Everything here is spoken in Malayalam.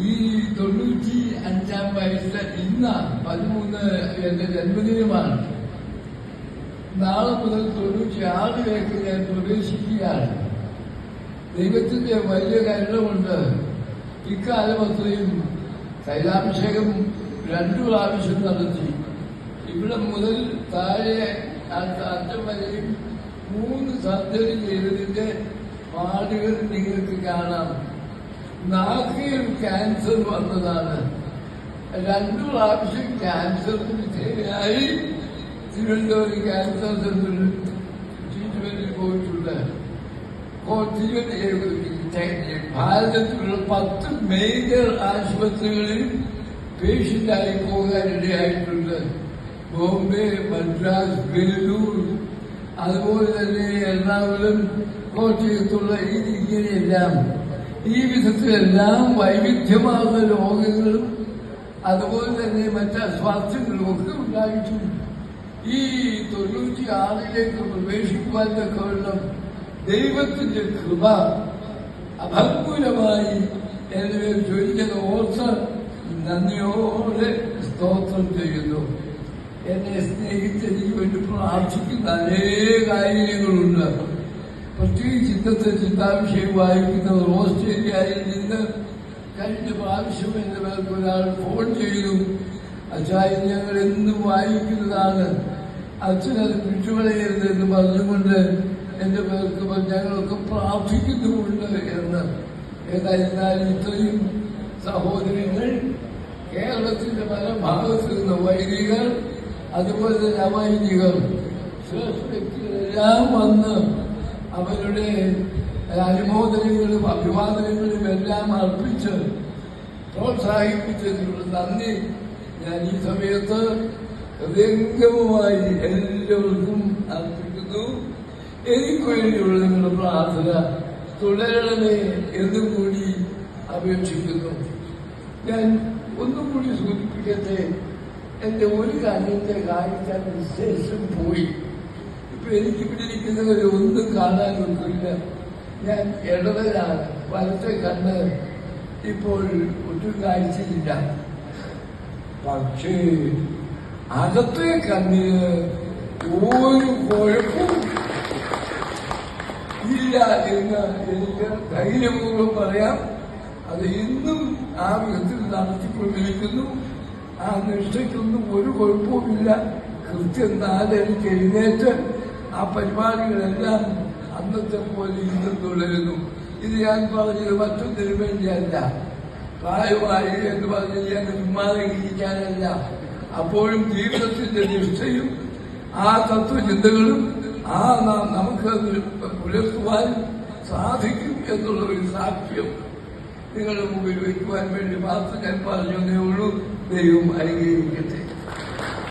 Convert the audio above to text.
ഈ തൊണ്ണൂറ്റി അഞ്ചാം വയസ്സിലെ ഇന്നാണ് പതിമൂന്ന് എന്റെ ജന്മദിനമാണ്. നാളെ മുതൽ തൊണ്ണൂറ്റി ആറിലേക്ക് ഞാൻ പ്രവേശിക്കുകയാണ്. ദൈവത്തിന്റെ വലിയ കരുണമുണ്ട് ഇക്കാലം അത്രയും തൈലാഭിഷേകം രണ്ടു പ്രാവശ്യം നടത്തി. ഇവിടെ മുതൽ താഴെ അറ്റം വരെയും മൂന്ന് സർജറി ചെയ്തതിന്റെ പാടുകൾ നിങ്ങൾക്ക് കാണാം. ക്യാൻസർ വന്നതാണ് രണ്ടു പ്രാവശ്യം ക്യാൻസറിന് വിധേയനായി തിരുവനന്തപുരം ക്യാൻസർ സെന്ററിൽ ട്രീറ്റ്മെന്റിൽ പോയിട്ടുണ്ട് ഭാരതത്തിലുള്ള പത്ത് മേജർ ആശുപത്രികളിൽ പേഷ്യന്റായി പോകാൻ ഇടയായിട്ടുണ്ട് ബോംബെ മദ്രാസ് ബംഗളൂർ അതുപോലെ തന്നെ എറണാകുളം കോട്ടയത്തുള്ള ഈ ഇങ്ങനെയെല്ലാം ഈ വിധത്തിലെല്ലാം വൈവിധ്യമാർന്ന രോഗങ്ങളും അതുപോലെ തന്നെ മറ്റ് അസ്വാസ്ഥ്യങ്ങളും ഒക്കെ ഉണ്ടായിട്ടുണ്ട്. ഈ തൊണ്ണൂറ്റി ആറിലേക്ക് പ്രവേശിക്കുവാൻ തക്കവണ്ണം ദൈവത്തിന്റെ കൃപ അഭംഗുരമായി എന്നെ ചോദിക്കുന്ന ഓർത്ത് നന്ദിയോടെ സ്തോത്രം ചെയ്യുന്നു. എന്നെ സ്നേഹിച്ച് വേണ്ടി പ്രാർത്ഥിക്കുന്ന അനേക കാര്യങ്ങളുണ്ട് പ്രത്യേകിച്ച് ഇന്നത്തെ ചിന്താവിഷയം വായിക്കുന്നത് ഓസ്ട്രേലിയയിൽ നിന്ന് കഴിഞ്ഞ പ്രാവശ്യം എന്റെ പേർക്ക് ഒരാൾ ഫോൺ ചെയ്തു. അച്ഛായി ഞങ്ങൾ എന്നും വായിക്കുന്നതാണ്? അച്ഛനത് വിട്ടുകളയരുത് എന്ന് പറഞ്ഞുകൊണ്ട് എന്റെ പേർക്ക് ഞങ്ങളൊക്കെ പ്രാർത്ഥിക്കുന്നുമുണ്ട് എന്ന്. ഏതായിരുന്നാലും ഇത്രയും സഹോദരങ്ങൾ കേരളത്തിന്റെ പല ഭാഗത്തു നിന്ന് വൈദികൾ അതുപോലെ തന്നെ അവൈദികൾ ശ്രേഷ്ഠ വ്യക്തികളെല്ലാം വന്ന് അവരുടെ അനുമോദനങ്ങളും അഭിവാദനങ്ങളും എല്ലാം അർപ്പിച്ച് പ്രോത്സാഹിപ്പിച്ചതിനുള്ള നന്ദി. ഞാൻ ഈ സമയത്ത് ഹൃദയംഗമമായി എല്ലാവർക്കും അർപ്പിക്കുന്നു. എനിക്ക് വേണ്ടിയുള്ള നിങ്ങളുടെ പ്രാർത്ഥന തുടരണമേ എന്നുകൂടി അപേക്ഷിക്കുന്നു. ഞാൻ ഒന്നും കൂടി സൂചിപ്പിക്കട്ടെ എന്റെ ഒരു കാര്യത്തെ കാണിക്കാൻ വിശേഷം പോയി. ഇപ്പൊ എനിക്ക് ഇവിടെ ഒരു ഒന്നും കാണാനൊന്നുമില്ല. ഞാൻ ഇടവരാണ് വലത്തെ കണ്ണ് ഇപ്പോൾ ഒട്ടും കാഴ്ചയില്ല. പക്ഷേ അകത്തെ കണ്ണിന് ഒരു കുഴപ്പവും ഇല്ല എന്ന് എനിക്ക് ധൈര്യപൂർവം പറയാം. അത് ഇന്നും ആ വിധത്തിൽ നടത്തിക്കൊണ്ടിരിക്കുന്നു. ആ നിഷ്ഠയ്ക്കൊന്നും ഒരു കുഴപ്പവുമില്ല. കൃത്യം നാലരയ്ക്ക് എഴുന്നേറ്റ് ആ പരിപാടികളെല്ലാം അന്നത്തെ പോലെ ഇന്നും തുടരുന്നു. ഇത് ഞാൻ പറഞ്ഞത് മറ്റൊന്നിനു വേണ്ടിയല്ല. പ്രായമായി എന്ന് പറഞ്ഞ് ഞാൻ ചുമ്മാതെ അപ്പോഴും ജീവിതത്തിന്റെ നിഷ്ഠയും ആ തത്വചിന്തകളും ആ നാം നമുക്ക് പുലർത്തുവാൻ സാധിക്കും എന്നുള്ള ഒരു സാക്ഷ്യം നിങ്ങളുടെ മുമ്പിൽ വയ്ക്കുവാൻ വേണ്ടി മാത്രം ഞാൻ പറഞ്ഞു എന്നേ ഉള്ളൂ. ദൈവം അനുഗ്രഹിക്കട്ടെ.